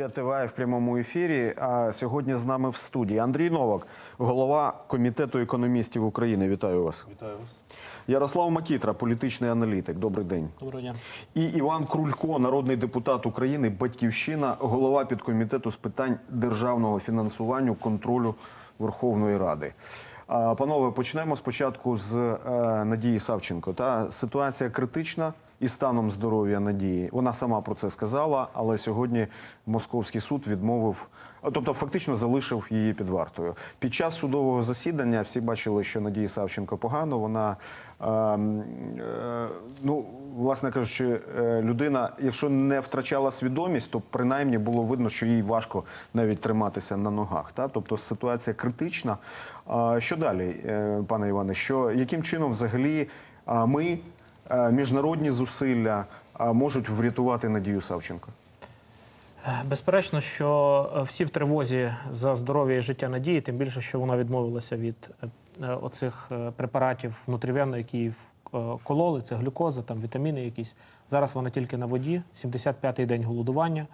Студія ТВА в прямому ефірі. А сьогодні з нами в студії Андрій Новак, голова комітету економістів України. Вітаю вас. Вітаю вас. Ярослав Макітра, політичний аналітик. Добрий день. Доброго дня. І Іван Крулько, народний депутат України, Батьківщина, голова підкомітету з питань державного фінансування, контролю Верховної Ради. Панове, почнемо спочатку з е, Надії Савченко. Та ситуація критична із станом здоров'я Надії. Вона сама про це сказала, але сьогодні Московський суд відмовив, тобто фактично залишив її під вартою. Під час судового засідання всі бачили, що Надії Савченко погано. Вона ем, е, ну власне кажучи, е, людина, якщо не втрачала свідомість, то принаймні було видно, що їй важко навіть триматися на ногах. Та? Тобто ситуація критична. Що далі, е, пане Іване? Що яким чином взагалі ми, е, міжнародні зусилля можуть врятувати Надію Савченко? Безперечно, що е, всі в тривозі за здоров'я і життя надії, тим більше, що вона відмовилася від е, е, оцих е, препаратів внутрівенно, які е, кололи, це глюкоза, там вітаміни якісь. Зараз вона тільки на воді, 75-й день голодування.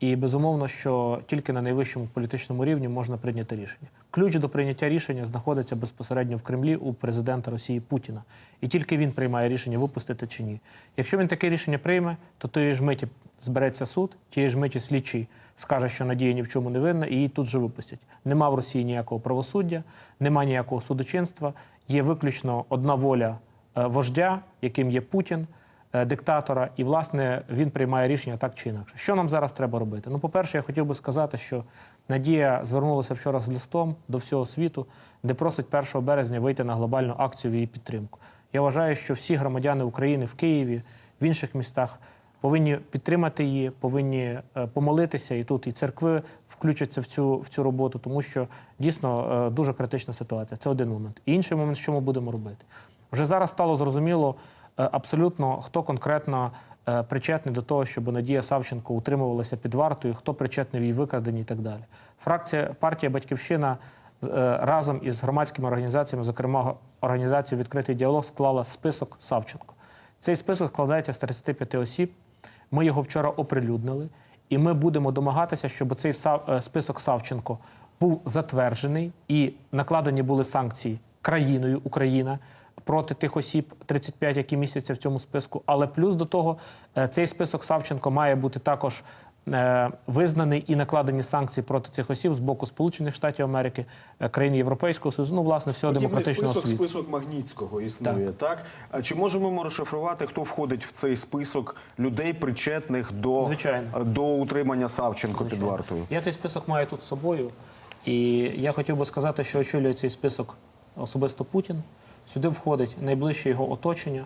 І безумовно, що тільки на найвищому політичному рівні можна прийняти рішення. Ключ до прийняття рішення знаходиться безпосередньо в Кремлі у президента Росії Путіна. І тільки він приймає рішення випустити чи ні. Якщо він таке рішення прийме, то тієї ж миті збереться суд, тієї ж миті слідчий скаже, що Надія ні в чому не винна, і її тут же випустять. Нема в Росії ніякого правосуддя, нема ніякого судочинства. Є виключно одна воля е, вождя, яким є Путін диктатора, і власне він приймає рішення так чи інакше. Що нам зараз треба робити? Ну, по-перше, я хотів би сказати, що Надія звернулася вчора з листом до всього світу, де просить 1 березня вийти на глобальну акцію в її підтримку. Я вважаю, що всі громадяни України в Києві, в інших містах повинні підтримати її, повинні е, помолитися, і тут і церкви включаться в цю, в цю роботу, тому що дійсно е, дуже критична ситуація. Це один момент. І інший момент, що ми будемо робити. Вже зараз стало зрозуміло е, абсолютно, хто конкретно е, причетний до того, щоб Надія Савченко утримувалася під вартою, хто причетний в її викраденні і так далі. Фракція партія Батьківщина е, разом із громадськими організаціями, зокрема організацією Відкритий діалог, склала список Савченко. Цей список складається з 35 осіб. Ми його вчора оприлюднили, і ми будемо домагатися, щоб цей е, список Савченко був затверджений і накладені були санкції країною Україна проти тих осіб 35, які містяться в цьому списку. Але плюс до того, е, цей список Савченко має бути також е, визнаний і накладені санкції проти цих осіб з боку Сполучених Штатів Америки, е, країн Європейського Союзу, ну власне всього демократичного список, світу. список Магнітського існує, так. А чи можемо ми розшифрувати, хто входить в цей список людей, причетних до, Звичайно. до утримання Савченко під вартою? Я цей список маю тут з собою. І я хотів би сказати, що очолює цей список особисто Путін. Сюди входить найближче його оточення,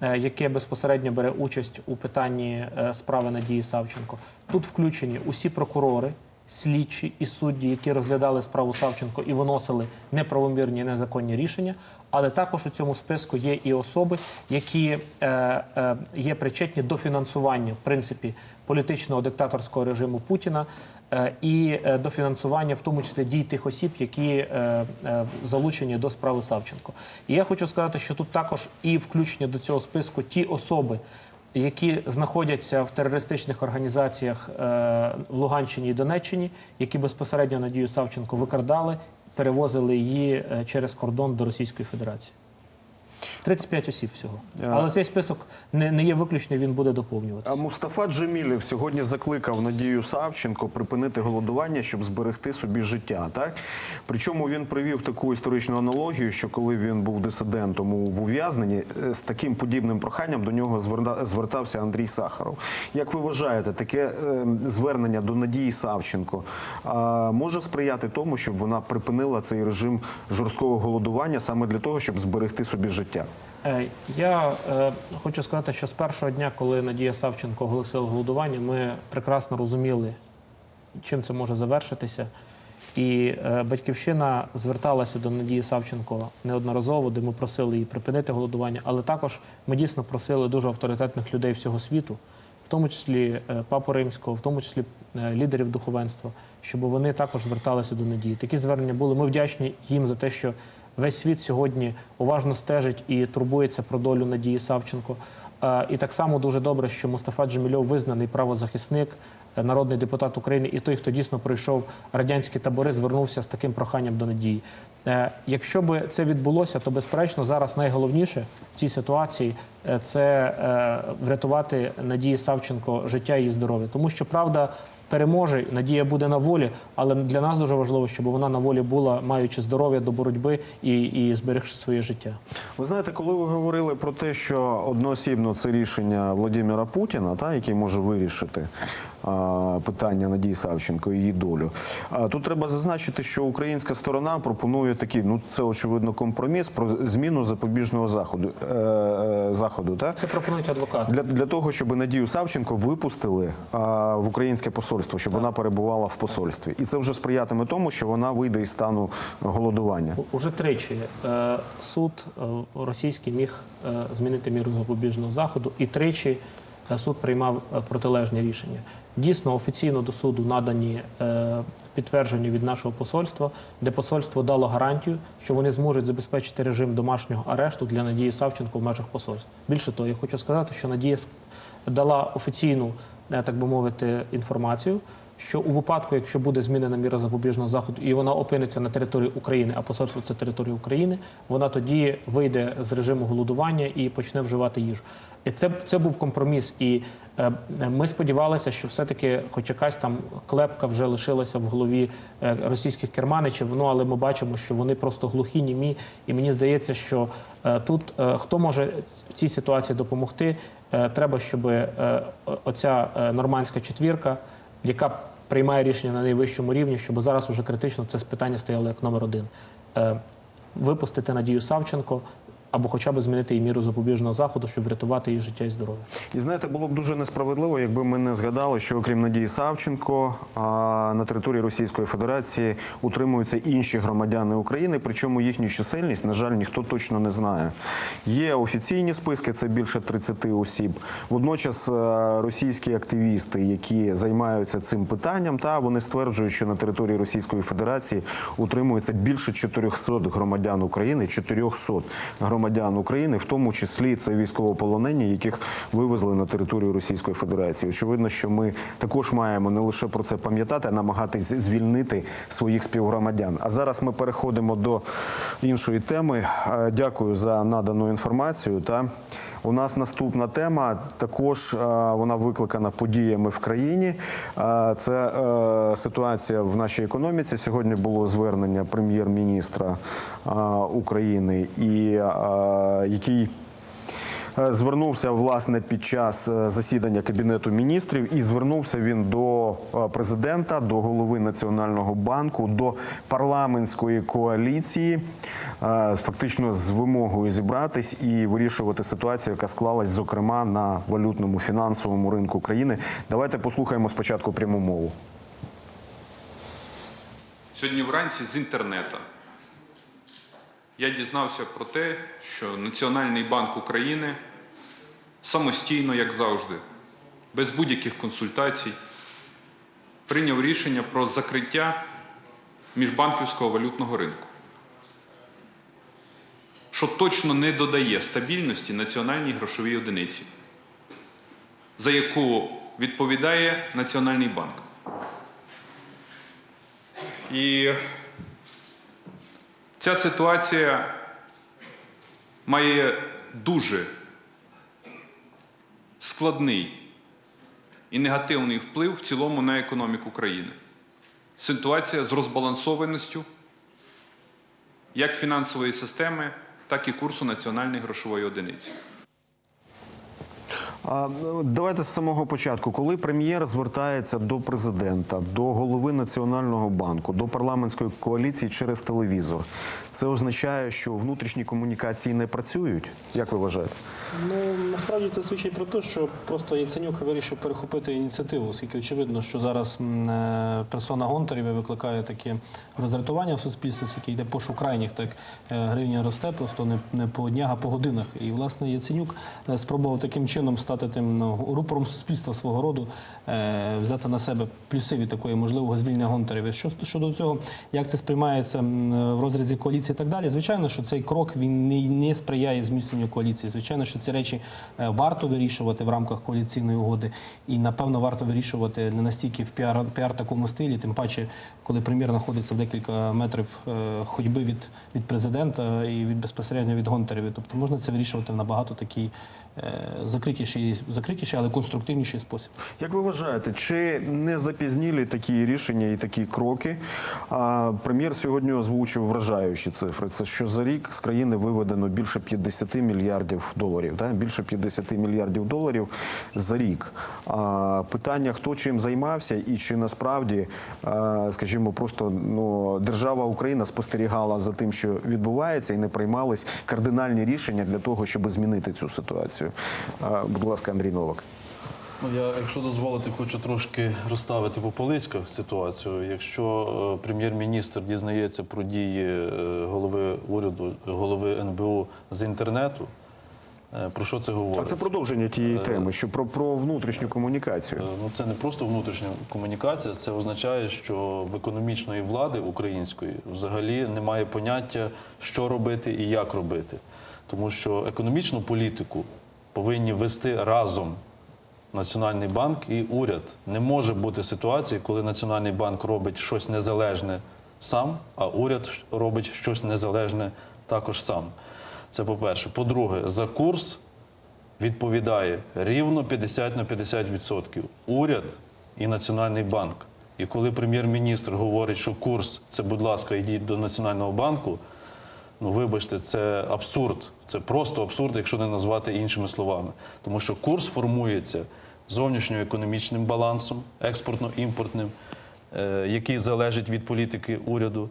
е, яке безпосередньо бере участь у питанні е, справи Надії Савченко. Тут включені усі прокурори, слідчі і судді, які розглядали справу Савченко і виносили неправомірні незаконні рішення. Але також у цьому списку є і особи, які е, є причетні до фінансування, в принципі, політичного диктаторського режиму Путіна і е, до фінансування, в тому числі дій тих осіб, які е, е, залучені до справи Савченко. І я хочу сказати, що тут також і включені до цього списку ті особи, які знаходяться в терористичних організаціях е, в Луганщині і Донеччині, які безпосередньо Надію Савченко викрадали, перевозили її е, через кордон до Російської Федерації. 35 осіб всього. Але цей список не, не є виключний, він буде доповнюватися. А Мустафа Джемілєв сьогодні закликав Надію Савченко припинити голодування, щоб зберегти собі життя. Так причому він привів таку історичну аналогію, що коли він був дисидентом у- в ув'язненні, е, з таким подібним проханням до нього звертався Андрій Сахаров. Як ви вважаєте, таке е, звернення до Надії Савченко може сприяти тому, щоб вона припинила цей режим жорсткого голодування саме для того, щоб зберегти собі життя? Е, Я е, хочу сказати, що з першого дня, коли Надія Савченко оголосила голодування, ми прекрасно розуміли, чим це може завершитися. І е, батьківщина зверталася до Надії Савченко неодноразово, де ми просили її припинити голодування, але також ми дійсно просили дуже авторитетних людей всього світу, в тому числі е, папу римського, в тому числі е, лідерів духовенства, щоб вони також зверталися до Надії. Такі звернення були. Ми вдячні їм за те, що весь світ сьогодні уважно стежить і турбується про долю Надії Савченко. Е, І так само дуже добре, що Мустафа Джемільов визнаний правозахисник, е, народний депутат України і той, хто дійсно пройшов радянські табори, звернувся з таким проханням до надії. Е, Якщо би це відбулося, то безперечно зараз найголовніше в цій ситуації це врятувати Надії Савченко життя і здоров'я, тому що правда. Переможе, надія буде на волі, але для нас дуже важливо, щоб вона на волі була, маючи здоров'я до боротьби і, і зберегши своє життя. Ви знаєте, коли ви говорили про те, що одноосібно це рішення Владимира Путіна, та який може вирішити а, питання Надії Савченко і її долю. А, тут треба зазначити, що українська сторона пропонує такий, ну це очевидно компроміс про зміну запобіжного заходу. Е, е, заходу та? Це пропонують адвокати. Для, для того, щоб Надію Савченко випустили а, в українське посольство, щоб вона перебувала в посольстві. І це вже сприятиме тому, що вона вийде із стану голодування. Уже тричі е, суд е, російський міг е, змінити міру запобіжного заходу, і тричі суд приймав е, протилежні рішення. Дійсно, офіційно до суду надані підтвердження від нашого посольства, де посольство дало гарантію, що вони зможуть забезпечити режим домашнього арешту для Надії Савченко в межах посольства. Більше того, я хочу сказати, що Надія дала офіційну, так би мовити, інформацію, що у випадку, якщо буде змінена міра запобіжного заходу і вона опиниться на території України, а посольство це територія України, вона тоді вийде з режиму голодування і почне вживати їжу. І це, це був компроміс. І е, ми сподівалися, що все-таки, хоч якась там клепка вже лишилася в голові е, російських керманичів, ну але ми бачимо, що вони просто глухі, німі. І мені здається, що е, тут е, хто може в цій ситуації допомогти, е, треба, щоб е, оця е, нормандська четвірка яка приймає рішення на найвищому рівні, щоб зараз уже критично це питання стояло як номер один. Е, Випустити Надію Савченко або хоча б змінити її міру запобіжного заходу, щоб врятувати її життя і здоров'я. І знаєте, було б дуже несправедливо, якби ми не згадали, що окрім Надії Савченко на території Російської Федерації утримуються інші громадяни України, причому їхню чисельність, на жаль, ніхто точно не знає. Є офіційні списки, це більше 30 осіб. Водночас е, російські активісти, які займаються цим питанням, та вони стверджують, що на території Російської Федерації утримується більше 400 громадян України, 400 громадян України, в тому числі це військовополонені, яких вивезли на територію Російської Федерації. Очевидно, що ми також маємо не лише про це пам'ятати, а намагатись звільнити своїх співгромадян. А зараз ми переходимо до іншої теми. Е, Дякую за надану інформацію. Та у нас наступна тема. Також е, вона викликана подіями в країні. Е, Це е, ситуація в нашій економіці. Сьогодні було звернення прем'єр-міністра України, і який Звернувся власне під час е, засідання кабінету міністрів, і звернувся він до е, президента, до голови національного банку, до парламентської коаліції, е, фактично з вимогою зібратись і вирішувати ситуацію, яка склалась, зокрема на валютному фінансовому ринку країни. Давайте послухаємо спочатку пряму мову. Сьогодні вранці з інтернету я дізнався про те, що Національний банк України самостійно, як завжди, без будь-яких консультацій, прийняв рішення про закриття міжбанківського валютного ринку, що точно не додає стабільності національній грошовій одиниці, за яку відповідає Національний банк. І ця ситуація має дуже складний і негативний вплив в цілому на економіку країни. Ситуація з розбалансованістю як фінансової системи, так і курсу національної грошової одиниці. Ну, Давайте з самого початку. Коли прем'єр звертається до президента, до голови національного банку, до парламентської коаліції через телевізор, це означає, що внутрішні комунікації не працюють. Як ви вважаєте? Ну насправді це свідчить про те, що просто Яценюк вирішив перехопити ініціативу, оскільки очевидно, що зараз е, персона Гонтарєва викликає таке роздратування в суспільстві, оскільки йде пошук крайніх, так е, гривня росте просто не, не по днях, а по годинах. І власне Яценюк е, спробував таким чином стати тим ну, рупором суспільства свого роду, е, взяти на себе плюси від такої можливого звільнення Гонтарєва. Що щодо цього, як це сприймається в розрізі коаліції і так далі, звичайно, що цей крок він не, не сприяє зміцненню коаліції. Звичайно, що ці речі е, варто вирішувати в рамках коаліційної угоди, і напевно варто вирішувати не настільки в піар, піар такому стилі, тим паче, коли прем'єр знаходиться в декілька метрів е, ходьби від, від президента і від безпосередньо від Гонтарєві. Тобто можна це вирішувати в набагато такий е, закритіший, закритіший, але конструктивніший спосіб. Як ви вважаєте, чи не запізнілі такі рішення і такі кроки? А прем'єр сьогодні озвучив вражаючі цифри. Це що за рік з країни виведено більше 50 мільярдів доларів. Да? Більше 50 мільярдів доларів за рік. А, питання, хто чим займався, і чи насправді, скажімо, просто ну, держава Україна спостерігала за тим, що відбувається, і не приймались кардинальні рішення для того, щоб змінити цю ситуацію. А, будь ласка, Андрій Новак. Ну, я, якщо дозволите, хочу трошки розставити по поличках ситуацію. Якщо е, прем'єр-міністр дізнається про дії е, голови уряду, голови НБУ з інтернету, е, про що це говорить? А це продовження тієї теми, що про, про внутрішню комунікацію. Ну, це не просто внутрішня комунікація, це означає, що в економічної влади української взагалі немає поняття, що робити і як робити. Тому що економічну політику повинні вести разом Національний банк і уряд. Не може бути ситуації, коли Національний банк робить щось незалежне сам, а уряд робить щось незалежне також сам. Це по-перше. По-друге, за курс відповідає рівно 50 на 50% уряд і Національний банк. І коли прем'єр-міністр говорить, що курс це, будь ласка, йдіть до Національного банку. Ну, вибачте, це абсурд. Це просто абсурд, якщо не назвати іншими словами. Тому що курс формується зовнішньоекономічним балансом, експортно-імпортним, е, який залежить від політики уряду.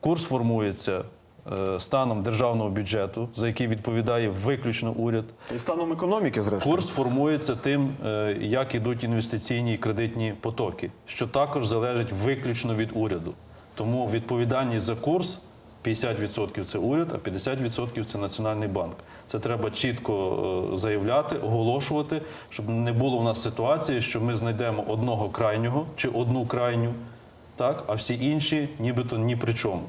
Курс формується е, станом державного бюджету, за який відповідає виключно уряд. І станом економіки, зрештою. Курс формується тим, е, як ідуть інвестиційні і кредитні потоки, що також залежить виключно від уряду. Тому відповідальність за курс 50% це уряд, а 50% це Національний банк. Це треба чітко е, заявляти, оголошувати, щоб не було в нас ситуації, що ми знайдемо одного крайнього чи одну крайню, так, а всі інші нібито ні при чому.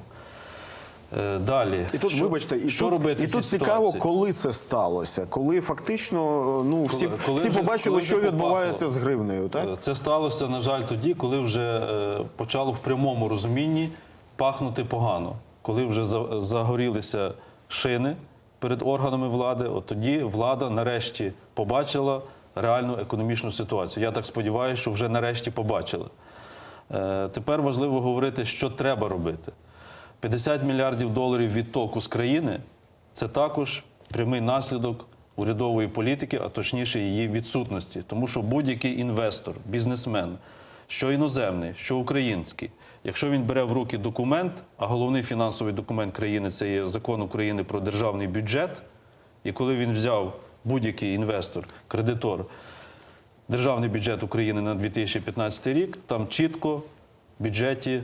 Е, Далі. І тут, що, вибачте, і що тут, робити і тут цікаво, ситуації? коли це сталося. Коли фактично ну, всі, коли всі вже- побачили, коли що відбувається попахло. з гривнею, так? Е, Це сталося, на жаль, тоді, коли вже е, почало в прямому розумінні пахнути погано. Коли вже загорілися шини перед органами влади, от тоді влада нарешті побачила реальну економічну ситуацію. Я так сподіваюся, що вже нарешті побачили. Е, Тепер важливо говорити, що треба робити. 50 мільярдів доларів відтоку з країни це також прямий наслідок урядової політики, а точніше її відсутності. Тому що будь-який інвестор, бізнесмен, що іноземний, що український, якщо він бере в руки документ, а головний фінансовий документ країни це є закон України про державний бюджет, і коли він взяв будь-який інвестор, кредитор, державний бюджет України на 2015 рік, там чітко в бюджеті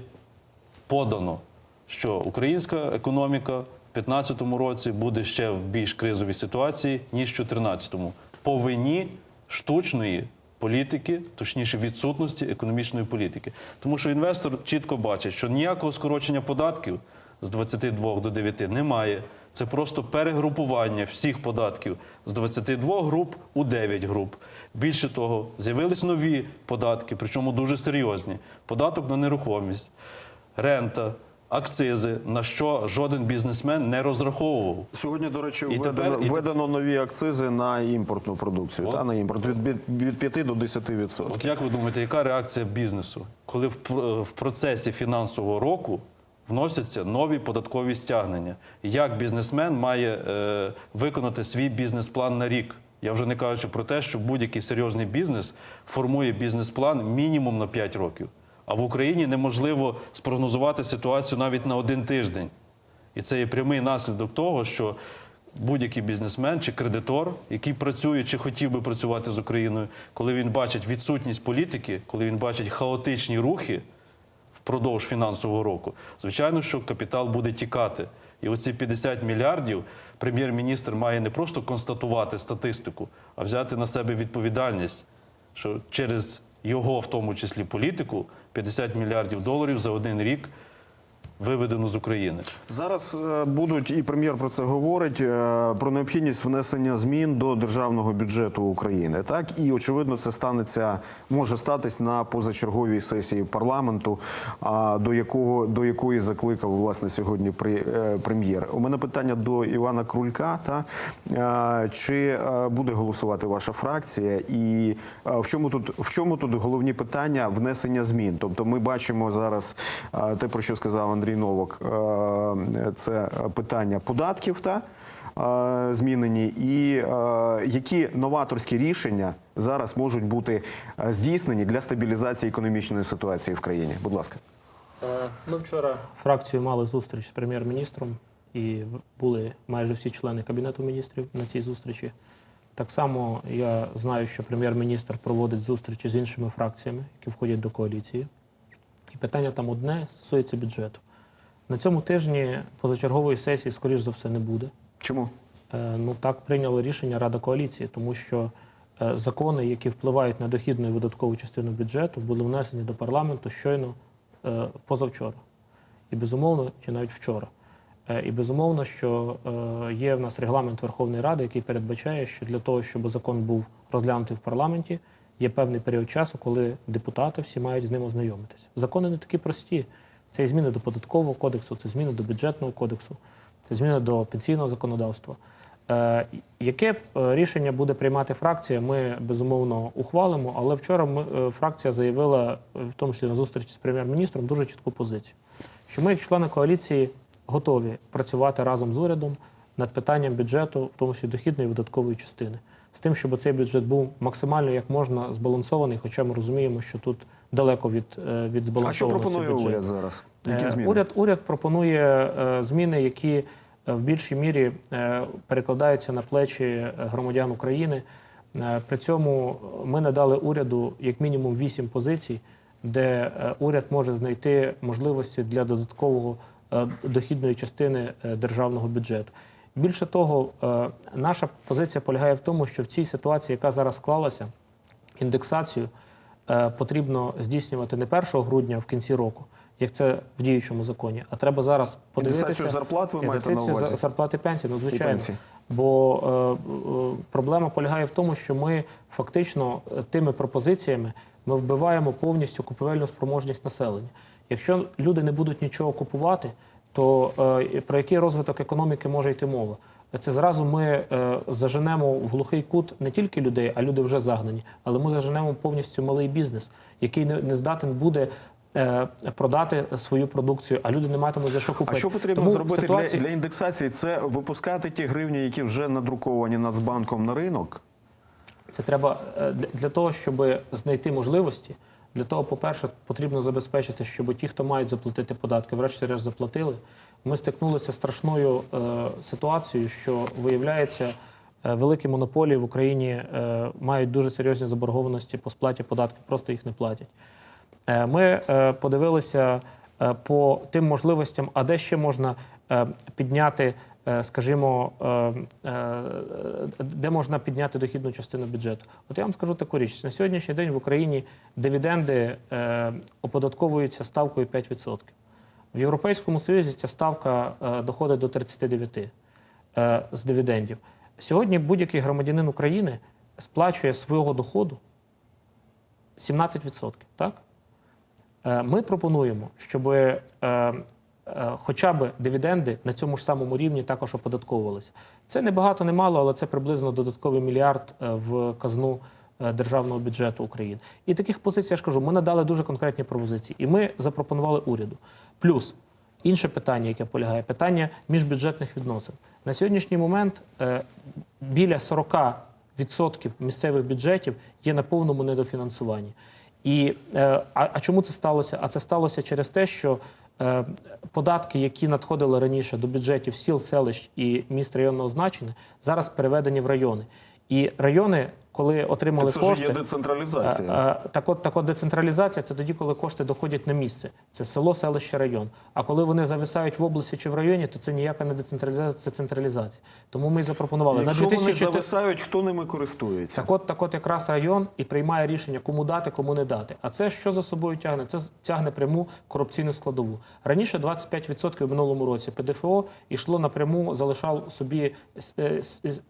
подано, що українська економіка в 2015 році буде ще в більш кризовій ситуації, ніж в 2014. По вині штучної політики, точніше відсутності економічної політики. Тому що інвестор чітко бачить, що ніякого скорочення податків з 22 до 9 немає. Це просто перегрупування всіх податків з 22 груп у 9 груп. Більше того, з'явились нові податки, причому дуже серйозні. Податок на нерухомість, рента, акцизи, на що жоден бізнесмен не розраховував. Сьогодні, до речі, І введено, тепер- і введено нові акцизи на імпортну продукцію, та, на імпорт від, від, від 5 до 10%. От як ви думаєте, яка реакція бізнесу, коли в, пр- в процесі фінансового року вносяться нові податкові стягнення? Як бізнесмен має е, виконати свій бізнес-план на рік? Я вже не кажучи про те, що будь-який серйозний бізнес формує бізнес-план мінімум на 5 років. А в Україні неможливо спрогнозувати ситуацію навіть на один тиждень. І це є прямий наслідок того, що будь-який бізнесмен чи кредитор, який працює чи хотів би працювати з Україною, коли він бачить відсутність політики, коли він бачить хаотичні рухи впродовж фінансового року, звичайно, що капітал буде тікати. І оці 50 мільярдів прем'єр-міністр має не просто констатувати статистику, а взяти на себе відповідальність, що через його, в тому числі політику, 50 мільярдів доларів за один рік виведено з України. Зараз е, будуть і прем'єр про це говорить е, про необхідність внесення змін до державного бюджету України. Так і очевидно, це станеться може статись на позачерговій сесії парламенту, до якого до якої закликав власне сьогодні е, прем'єр. У мене питання до Івана Крулька. Та чи буде голосувати ваша фракція, і в чому тут в чому тут головні питання внесення змін? Тобто, ми бачимо зараз те, про що сказав Андрій Новак, е, це питання податків та е, змінені, і е, які новаторські рішення зараз можуть бути здійснені для стабілізації економічної ситуації в країні? Будь ласка. Ми вчора фракцію мали зустріч з прем'єр-міністром і були майже всі члени кабінету міністрів на цій зустрічі. Так само я знаю, що прем'єр-міністр проводить зустрічі з іншими фракціями, які входять до коаліції. І питання там одне стосується бюджету. На цьому тижні позачергової сесії, скоріш за все, не буде. Чому? Е, Ну так прийняло рішення Рада коаліції, тому що е, закони, які впливають на дохідну і видаткову частину бюджету, були внесені до парламенту щойно е, позавчора. І безумовно, чи навіть вчора. І безумовно, що є в нас регламент Верховної Ради, який передбачає, що для того, щоб закон був розглянутий в парламенті, є певний період часу, коли депутати всі мають з ним ознайомитися. Закони не такі прості. Це і зміни до податкового кодексу, це зміни до бюджетного кодексу, це зміни до пенсійного законодавства. Е, Яке е, рішення буде приймати фракція, ми безумовно ухвалимо. Але вчора ми, е, фракція заявила, в тому числі на зустрічі з прем'єр-міністром, дуже чітку позицію, що ми, як члени коаліції, готові працювати разом з урядом над питанням бюджету, в тому числі дохідної і видаткової частини, з тим, щоб цей бюджет був максимально як можна збалансований, хоча ми розуміємо, що тут далеко від, е, від А що пропонує бюджету. уряд зараз? Які Е, зміни? Уряд, уряд пропонує е, зміни, які в більшій мірі перекладаються на плечі громадян України. При цьому ми надали уряду як мінімум вісім позицій, де уряд може знайти можливості для додаткового дохідної частини державного бюджету. Більше того, наша позиція полягає в тому, що в цій ситуації, яка зараз склалася, індексацію потрібно здійснювати не 1 грудня в кінці року, як це в діючому законі, а треба зараз подивитися. Індексацію зарплат ви маєте на увазі? зарплати пенсії, ну звичайно. пенсії. Бо е, е, проблема полягає в тому, що ми фактично е, тими пропозиціями ми вбиваємо повністю купівельну спроможність населення. Якщо люди не будуть нічого купувати, то е, про який розвиток економіки може йти мова? Це зразу ми е, заженемо в глухий кут не тільки людей, а люди вже загнані, але ми заженемо повністю малий бізнес, який не, не здатен буде. е, Продати свою продукцію, а люди не матимуть за що А що потрібно Тому зробити ситуація- для, для індексації? Це випускати ті гривні, які вже надруковані Нацбанком на ринок? Це треба е, для того, щоб знайти можливості. Для того, по-перше, потрібно забезпечити, щоб ті, хто мають заплатити податки, врешті-решт заплатили. Ми стикнулися страшною е, ситуацією, що виявляється, е, великі монополії в Україні е, мають дуже серйозні заборгованості по сплаті податків, просто їх не платять. Е, Ми е, подивилися по тим можливостям, а де ще можна е, підняти, е, скажімо, е, е, де можна підняти дохідну частину бюджету. От я вам скажу таку річ: на сьогоднішній день в Україні дивіденди е, оподатковуються ставкою 5%. В Європейському Союзі ця ставка е, доходить до 39 е, з дивідендів. Сьогодні будь-який громадянин України сплачує свого доходу 17%. Так? Е, Ми пропонуємо, щоб е, е, хоча б дивіденди на цьому ж самому рівні також оподатковувалися. Це не багато, не мало, але це приблизно додатковий мільярд в казну державного бюджету України. І таких позицій, я ж кажу, ми надали дуже конкретні пропозиції. І ми запропонували уряду. Плюс інше питання, яке полягає, питання міжбюджетних відносин. На сьогоднішній момент біля 40% місцевих бюджетів є на повному недофінансуванні. І е, а, а чому це сталося? А це сталося через те, що е, податки, які надходили раніше до бюджетів сіл, селищ і міст районного значення, зараз переведені в райони. І райони коли отримали Це ж кошти. є децентралізація. Е, е, Так от, так от децентралізація це тоді, коли кошти доходять на місце. Це село, селище, район. А коли вони зависають в області чи в районі, то це ніяка не децентралізація, це централізація. Тому ми і запропонували Якщо на вони зависають, хто ними користується? так от, так от якраз район і приймає рішення, кому дати, кому не дати. А це що за собою тягне? Це тягне пряму корупційну складову. Раніше 25% в минулому році ПДФО йшло напряму, залишав собі е,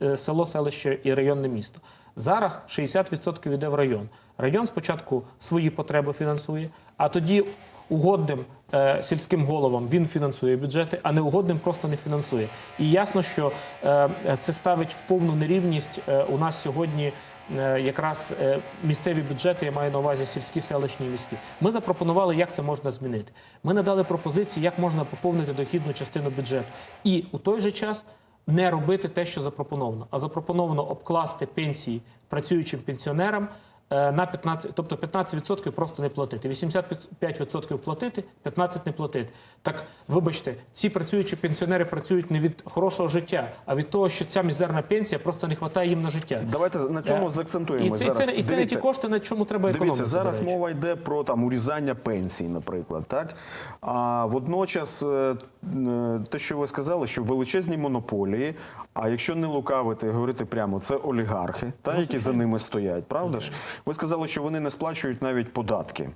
е, село, селище і районне місто. Зараз 60% йде в район. Район спочатку свої потреби фінансує, а тоді угодним е, сільським головам він фінансує бюджети, а неугодним просто не фінансує. І ясно, що е, це ставить в повну нерівність е, у нас сьогодні. е, Якраз е, місцеві бюджети, я маю на увазі сільські, селищні міські. Ми запропонували, як це можна змінити. Ми надали пропозиції, як можна поповнити дохідну частину бюджету. І у той же час не робити те, що запропоновано, а запропоновано обкласти пенсії працюючим пенсіонерам на 15, тобто 15% просто не платити. 85% платити, 15% не платити. Так, вибачте, ці працюючі пенсіонери працюють не від хорошого життя, а від того, що ця мізерна пенсія просто не вистачає їм на життя. Давайте на цьому Е, заакцентуємо І це, і це, і це не ті кошти, на чому треба економити. Дивіться, зараз мова йде про там урізання пенсій, наприклад, так а водночас е, е, те, що ви сказали, що величезні монополії. А якщо не лукавити, говорити прямо, це олігархи, та які за ними стоять, правда ж? Ви сказали, що вони не сплачують навіть податки.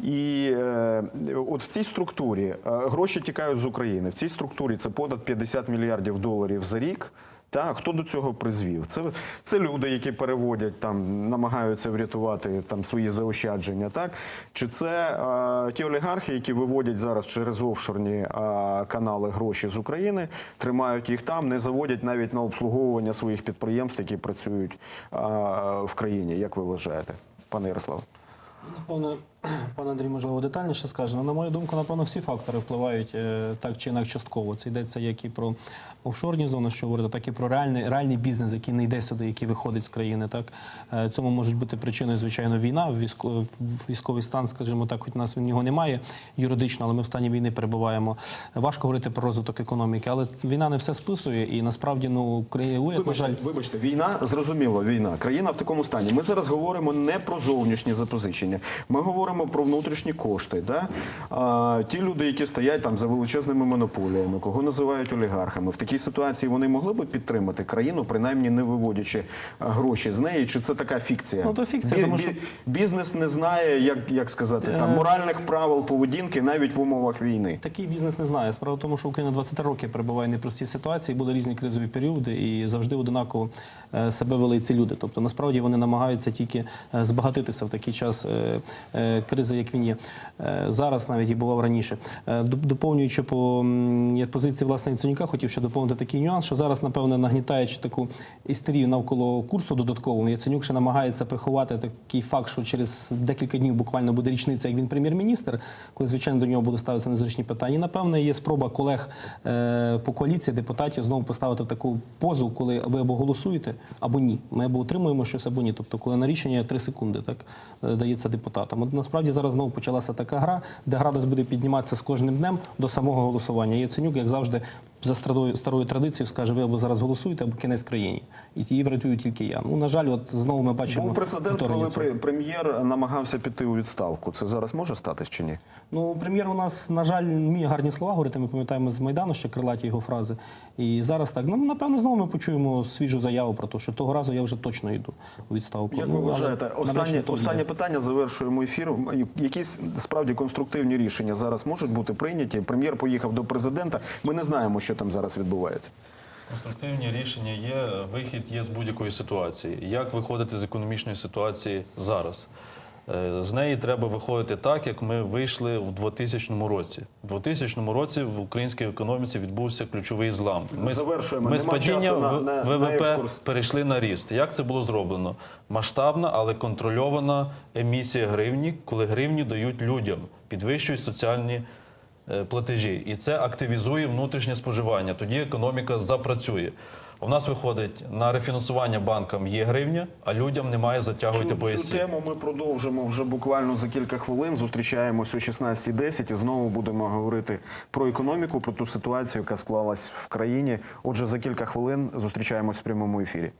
І е, от в цій структурі е, гроші тікають з України. В цій структурі це понад 50 мільярдів доларів за рік. Та хто до цього призвів? Це, це люди, які переводять там, намагаються врятувати там свої заощадження, так чи це е, ті олігархи, які виводять зараз через офшорні е, канали гроші з України, тримають їх там, не заводять навіть на обслуговування своїх підприємств, які працюють е, в країні. Як ви вважаєте, пане Ярославе? Напевно, пан Андрій, можливо, детальніше скаже. На мою думку, напевно, всі фактори впливають е, так чи інакше частково. Це йдеться як і про офшорні зони, що говорити, так і про реальний, реальний бізнес, який не йде сюди, який виходить з країни. Так Е, цьому може бути причиною, звичайно, війна, військо- військовий стан, скажімо так, хоч у нас його немає юридично, але ми в стані війни перебуваємо. Важко говорити про розвиток економіки, але війна не все списує, і насправді ну уряд, на жаль, Вибачте, вибачте, війна зрозуміло, війна. Країна в такому стані. Ми зараз говоримо не про зовнішні запозичення. Ми говоримо про внутрішні кошти. Да? А, ті люди, які стоять там за величезними монополіями, кого називають олігархами, в такій ситуації вони могли б підтримати країну, принаймні не виводячи гроші з неї. Чи це така фікція? Ну, то фікція, тому що- бізнес не знає, як, як сказати, там Е. моральних правил поведінки навіть в умовах війни. Такий бізнес не знає. Справа в тому, що Україна 23 роки перебуває в непростій ситуації, були різні кризові періоди, і завжди одинаково е, себе вели ці люди. Тобто, насправді вони намагаються тільки е, збагатитися в такий час кризи, як він є. Е, Зараз навіть і бував раніше. Е, Доповнюючи по позиції власне Яценюка, хотів ще доповнити такий нюанс, що зараз, напевне, нагнітаючи таку істерію навколо курсу додаткового, Яценюк ще намагається приховати такий факт, що через декілька днів буквально буде річниця, як він прем'єр-міністр, коли звичайно до нього буде ставитися незручні питання. І напевне є спроба колег е, по коаліції депутатів знову поставити таку позу, коли ви або голосуєте, або ні. Ми або отримуємо щось, або ні. Тобто, коли на рішення 3 секунди так дається депутатам. От насправді зараз знову почалася така гра, де градус буде підніматися з кожним днем до самого голосування. Яценюк, як завжди, за старою, старою традицією скаже, ви або зараз голосуєте, або кінець країні. І її врятую тільки я. Ну, на жаль, от знову ми бачимо. Був прецедент, коли цього. прем'єр намагався піти у відставку. Це зараз може статись чи ні? Ну, прем'єр у нас, на жаль, вміє гарні слова говорити. Ми пам'ятаємо з Майдану ще крилаті його фрази. І зараз так. Ну, напевно, знову ми почуємо свіжу заяву про те, що того разу я вже точно йду у відставку. Як Ну, ви вважаєте, останнє, останнє питання завершуємо ефір. Якісь справді конструктивні рішення зараз можуть бути прийняті. Прем'єр поїхав до президента. Ми не знаємо, що там зараз відбувається. Конструктивні рішення є, вихід є з будь-якої ситуації. Як виходити з економічної ситуації зараз? Е, З неї треба виходити так, як ми вийшли в 2000 році. У 2000 році в українській економіці відбувся ключовий злам. Ми, Завершуємо. ми з падіння на- В- на- на ВВП екскурс. перейшли на ріст. Як це було зроблено? Масштабна, але контрольована емісія гривні, коли гривні дають людям, підвищують соціальні платежі. І це активізує внутрішнє споживання. Тоді економіка запрацює. У нас виходить на рефінансування банкам є гривня, а людям немає затягуйте Цю, цю тему ми продовжимо вже буквально за кілька хвилин. Зустрічаємось о 16.10 і знову будемо говорити про економіку, про ту ситуацію, яка склалась в країні. Отже, за кілька хвилин зустрічаємось в прямому ефірі.